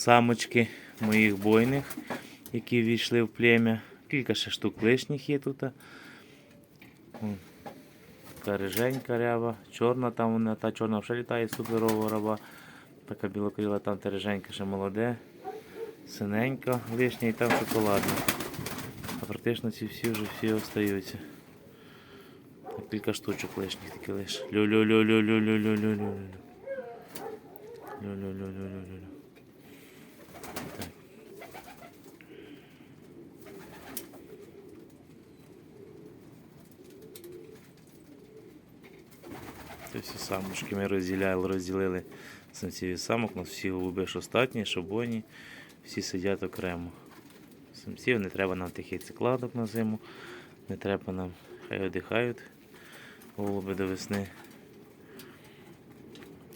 самочки моїх бойних, які війшли в плем'я. Кілька ще штук лишніх є тут. Риженька ряба, чорна там вона, та чорна вже літає суперова раба. Така білокрила там та риженька ще молоде. Синенька лишня і там шоколадна. А практично ці всі вже всі остаються. Кілька штучок лишніх таки лиш. Лю-лю-лю-лю-лю-лю-лю-лю-лю. Лю-лю-лю-лю-лю-лю. Так. Це всі самочки ми розділяли, розділили самців і самок. У нас всі голуби остатні, шобойні, всі сидять окремо. Самців не треба нам тихий цикладок на зиму, не треба нам, хай одихають голуби до весни.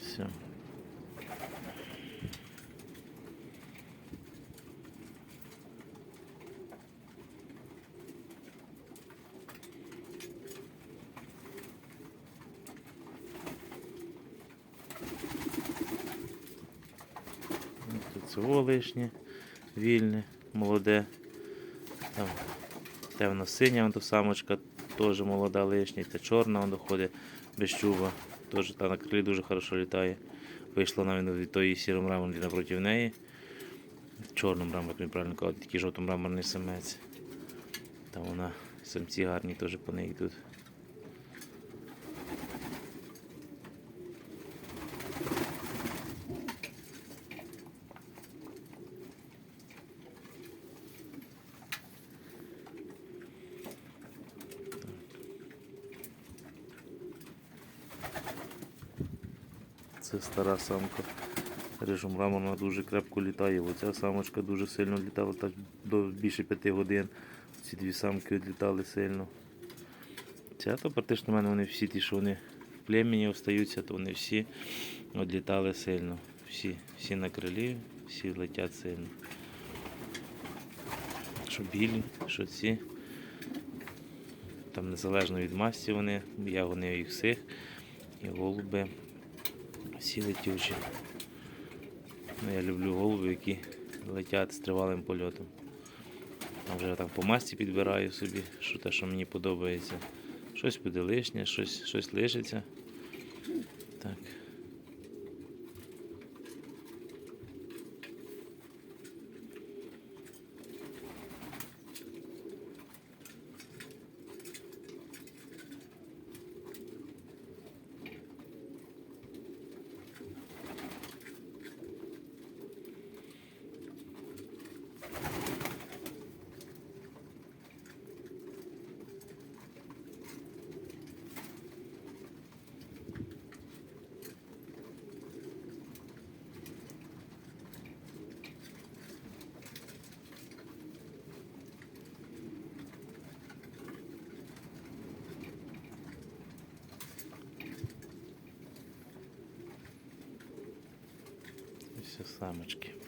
Все. Ось лишнє, вільне, молоде. Там темно-синя, самочка теж молода лишня, та чорна вон доходить без чуба. Теж та на крилі дуже хорошо літає. Вийшла вона від тої сіромраморної напроти неї. Чорному мрамор, як правильно казати, такий жовто-мраморний самець. Там вона самці гарні теж по неї тут. Це стара самка. Рижомраморна дуже крепко літає. Оця самочка дуже сильно літала, так до більше п'яти годин. Ці дві самки відлітали сильно. Ця то практично в мене вони всі ті, що вони в племені остаються, то вони всі відлітали сильно. Всі, всі на крилі, всі летять сильно. Що білі, що ці. Там незалежно від масті вони, я гонив їх всіх. І голуби всі летючі. Ну, я люблю голуби, які летять з тривалим польотом. А вже там по масці підбираю собі, що те, що мені подобається. Щось буде лишнє, щось, щось лишиться. Так. Ось самочки.